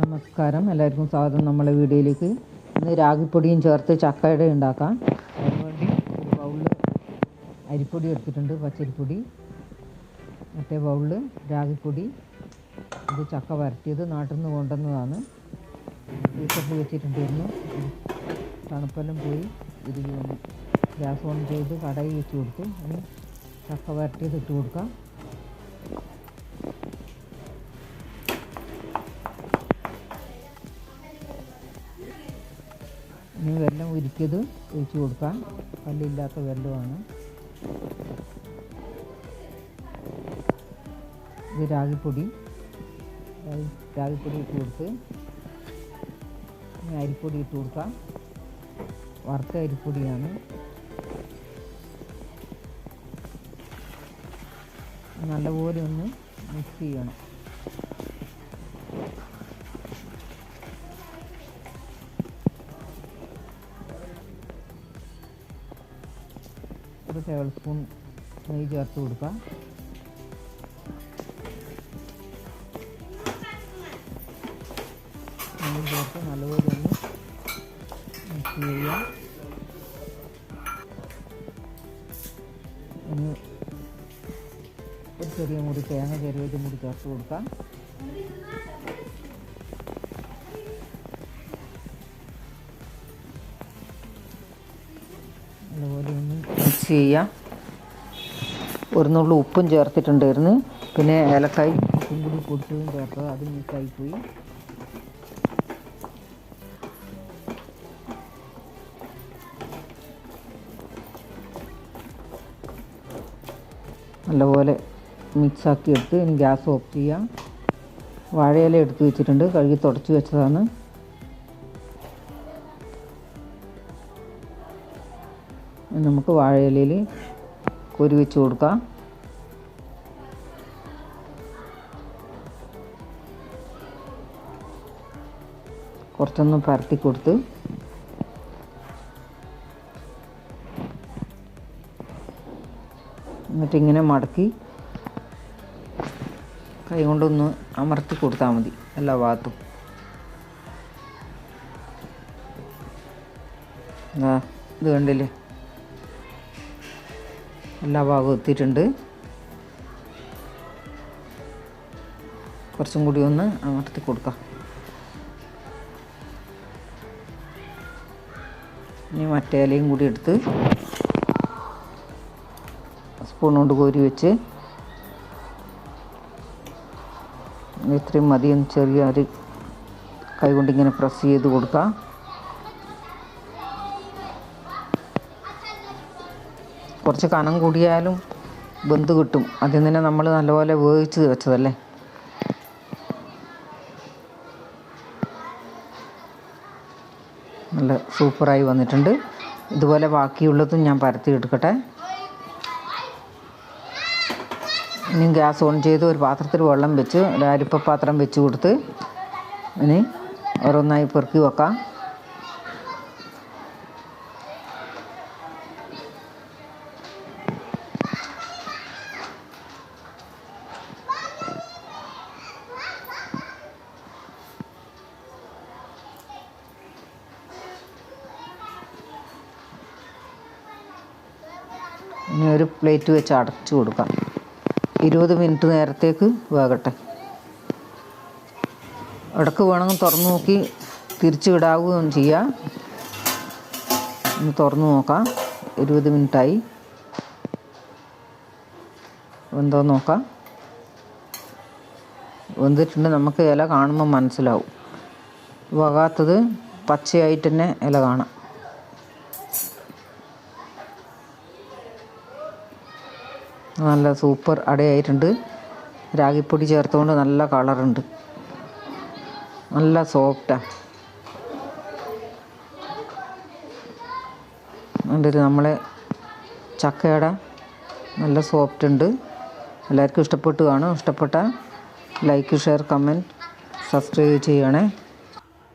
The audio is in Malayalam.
നമസ്കാരം. എല്ലാവർക്കും സ്വാഗതം നമ്മളെ വീഡിയോയിലേക്ക്. ഇന്ന് രാഗിപ്പൊടിയും ചേർത്ത് ചക്കയുടെ ഉണ്ടാക്കാം. അതിനുവേണ്ടി ഒരു ബൗളിൽ അരിപ്പൊടി എടുത്തിട്ടുണ്ട് പച്ചരിപ്പൊടി. മറ്റേ ബൗളിൽ രാഗിപ്പൊടി. ഇത് ചക്ക വരട്ടിയത് നാട്ടിൽ നിന്ന് കൊണ്ടുവന്നതാണ്. ഫ്രീസറിൽ വെച്ചിട്ടുണ്ടായിരുന്നു. തണുപ്പെല്ലാം പോയി. ഇത് ഗ്യാസ് ഓൺ ചെയ്ത് കടയിൽ വെച്ച് കൊടുത്തു. ഇനി ചക്ക വരട്ടിയത് ഇട്ട് കൊടുക്കാം. ഇനി വെള്ളം ഉരുക്കിയത് ഒഴിച്ചു കൊടുക്കാം. കല്ലില്ലാത്ത വെള്ളമാണ് ഇത് രാഗിപ്പൊടി രാഗി- രാഗിപ്പൊടി ഇട്ട് കൊടുത്ത് ഇനി അരിപ്പൊടി ഇട്ട് കൊടുക്കാം. വറുത്ത അരിപ്പൊടിയാണ്. നല്ലപോലെ ഒന്ന് മിക്സ് ചെയ്യണം. ഒരു ടേബിൾ സ്പൂൺ നെയ്യ് ചേർത്ത് കൊടുക്കാം നെയ്യ് ചേർത്ത് നല്ലപോലെ ഒന്ന് മിക്സ് ചെയ്യുക. ഒന്ന് ഒരു ചെറിയ മുറി തേങ്ങ ചെറിയ മുടി ചേർത്ത് കൊടുക്കാം. മിക്സ് ചെയ്യുക ഒരു നുള്ളു ഉപ്പും ചേർത്തിട്ടുണ്ടായിരുന്നു. പിന്നെ ഏലക്കായി ഉപ്പും കൂടി പൊടിച്ചതും ചേർത്തത് അത് മിക്സായി പോയി. നല്ലപോലെ മിക്സാക്കി എടുത്ത് ഇനി ഗ്യാസ് ഓഫ് ചെയ്യാം. വാഴയില എടുത്ത് വെച്ചിട്ടുണ്ട്. കഴുകി തുടച്ച് വെച്ചതാണ്. നമുക്ക് വാഴയിലയിൽ കൊരി വെച്ച് കൊടുക്കാം. കുറച്ചൊന്ന് പരത്തി കൊടുത്ത് എന്നിട്ട് ഇങ്ങനെ മടക്കി കൈ കൊണ്ടൊന്ന് അമർത്തി കൊടുത്താൽ മതി എല്ലാ ഭാഗത്തും. ഇത് കണ്ടില്ലേ? എല്ലാ ഭാഗവും എത്തിയിട്ടുണ്ട്. കുറച്ചും കൂടി ഒന്ന് അമർത്തി കൊടുക്കാം. ഇനി മറ്റേ ഇലയും കൂടി എടുത്ത് സ്പൂൺ കൊണ്ട് കോരി വെച്ച് ഇത്രയും മതിയും ചെറിയ ഒരു കൈ കൊണ്ട് ഇങ്ങനെ പ്രസ് ചെയ്ത് കൊടുക്കാം. കുറച്ച് കനം കൂടിയാലും ബന്ത് കിട്ടും. അതിൽ തന്നെ നമ്മൾ നല്ലപോലെ വേവിച്ച് വെച്ചതല്ലേ? നല്ല സൂപ്പറായി വന്നിട്ടുണ്ട്. ഇതുപോലെ ബാക്കിയുള്ളതും ഞാൻ പരത്തി എടുക്കട്ടെ. ഇനി ഗ്യാസ് ഓൺ ചെയ്ത് ഒരു പാത്രത്തിൽ വെള്ളം വെച്ച് ഒരു അരിപ്പ പാത്രം വെച്ച് കൊടുത്ത് ഇനി ഓരോന്നായി പെറുക്കി വെക്കാം. ഇനി ഒരു പ്ലേറ്റ് വെച്ച് അടച്ചു കൊടുക്കാം. ഇരുപത് മിനിറ്റ് നേരത്തേക്ക് വേകട്ടെ. ഇടയ്ക്ക് വേണമെങ്കിൽ തുറന്നു നോക്കി തിരിച്ച് വിടാവുകയും ചെയ്യാം. ഒന്ന് തുറന്നു നോക്കാം. ഇരുപത് മിനിറ്റായി. എന്തോ നോക്കാം. വെന്തിട്ടുണ്ട്. നമുക്ക് ഇല കാണുമ്പോൾ മനസ്സിലാവും. വകാത്തത് പച്ചയായിട്ട് തന്നെ ഇല കാണാം. നല്ല സൂപ്പർ അടയായിട്ടുണ്ട്. രാഗിപ്പൊടി ചേർത്തുകൊണ്ട് നല്ല കളറുണ്ട്. നല്ല സോഫ്റ്റാണ് എന്നിട്ട് നമ്മളെ ചക്കയട? നല്ല സോഫ്റ്റ് ഉണ്ട് എല്ലാവർക്കും ഇഷ്ടപ്പെട്ടു കാണും. ഇഷ്ടപ്പെട്ട ലൈക്ക് ഷെയർ കമന്റ് സബ്സ്ക്രൈബ് ചെയ്യണേ.